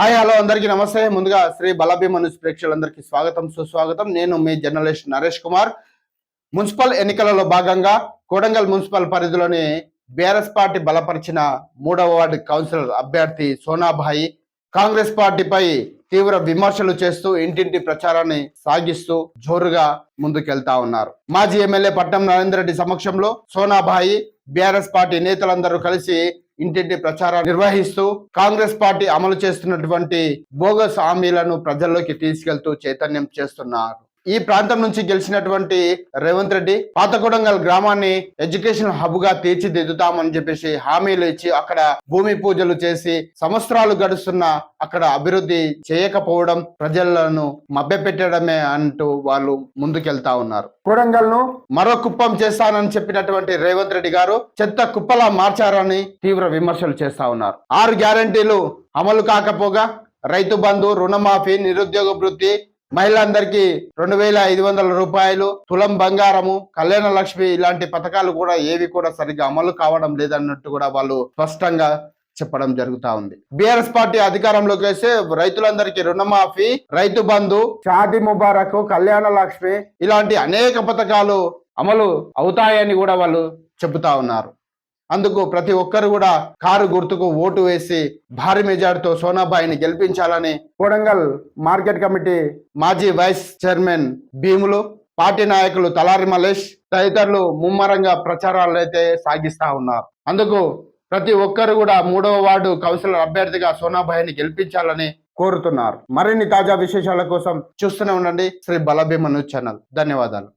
Hi hello అందరికీ నమస్తే. ముందుగా శ్రీ బలభీమ ప్రేక్షకులందరికీ స్వాగతం సుస్వాగతం. నేను మీ జర్నలిస్ట్ నరేష్ కుమార్. మున్సిపల్ ఎన్నికలలో భాగంగా కోడంగల్ మున్సిపల్ పరిధిలోని బీఆర్ఎస్ పార్టీ బలపరిచిన మూడవ వార్డు కౌన్సిలర్ అభ్యర్థి సోనాభాయి కాంగ్రెస్ పార్టీపై తీవ్ర విమర్శలు చేస్తూ ఇంటింటి ప్రచారాన్ని సాగిస్తూ జోరుగా ముందుకెళ్తా ఉన్నారు. మాజీ ఎమ్మెల్యే పట్నం నరేందర్ రెడ్డి సమక్షంలో సోనాభాయి బీఆర్ఎస్ పార్టీ నేతలందరూ కలిసి ఇంటింటి ప్రచారం నిర్వహిస్తూ కాంగ్రెస్ పార్టీ అమలు చేస్తున్నటువంటి బోగస్ హామీలను ప్రజల్లోకి తీసుకెళ్తూ చైతన్యం చేస్తున్నారు. ఈ ప్రాంతం నుంచి గెలిచినటువంటి రేవంత్ రెడ్డి పాతకొడంగల్ గ్రామాన్ని ఎడ్యుకేషన్ హబ్గా తీర్చిదిద్దుతామని చెప్పేసి హామీలు ఇచ్చి అక్కడ భూమి పూజలు చేసి సంవత్సరాలు గడుస్తున్న అక్కడ అభివృద్ధి చేయకపోవడం ప్రజలను మభ్యపెట్టడమే అంటూ వాళ్ళు ముందుకెళ్తా ఉన్నారు. కొడంగల్ను మరో కుప్పం చేస్తానని చెప్పినటువంటి రేవంత్ రెడ్డి గారు చెత్త కుప్పలా మార్చారని తీవ్ర విమర్శలు చేస్తా ఉన్నారు. ఆరు గ్యారంటీలు అమలు కాకపోగా రైతు బంధు రుణమాఫీ నిరుద్యోగ వృత్తి మహిళలందరికీ రెండు వేల ఐదు వందల రూపాయలు తులం బంగారము కళ్యాణ లక్ష్మి ఇలాంటి పథకాలు కూడా ఏవి కూడా సరిగ్గా అమలు కావడం లేదన్నట్టు కూడా వాళ్ళు స్పష్టంగా చెప్పడం జరుగుతా ఉంది. బీఆర్ఎస్ పార్టీ అధికారంలోకి వస్తే రైతులందరికీ రుణమాఫీ రైతు బంధు షాది ముబారక్ కళ్యాణ లక్ష్మి ఇలాంటి అనేక పథకాలు అమలు అవుతాయని కూడా వాళ్ళు చెబుతా ఉన్నారు. అందుకు ప్రతి ఒక్కరు కూడా కారు గుర్తుకు ఓటు వేసి భారీ మెజార్టీతో సోనాబాయిని గెలిపించాలని కొడంగల్ మార్కెట్ కమిటీ మాజీ వైస్ చైర్మన్ భీములు పార్టీ నాయకులు తలారి మలేష్ తదితరులు ముమ్మరంగా ప్రచారాలు అయితే సాగిస్తా ఉన్నారు. అందుకు ప్రతి ఒక్కరు కూడా మూడవ వార్డు కౌన్సిలర్ అభ్యర్థిగా సోనాభాయిని గెలిపించాలని కోరుతున్నారు. మరిన్ని తాజా విశేషాల కోసం చూస్తూనే ఉండండి. Shri Balabheema news channel. ధన్యవాదాలు.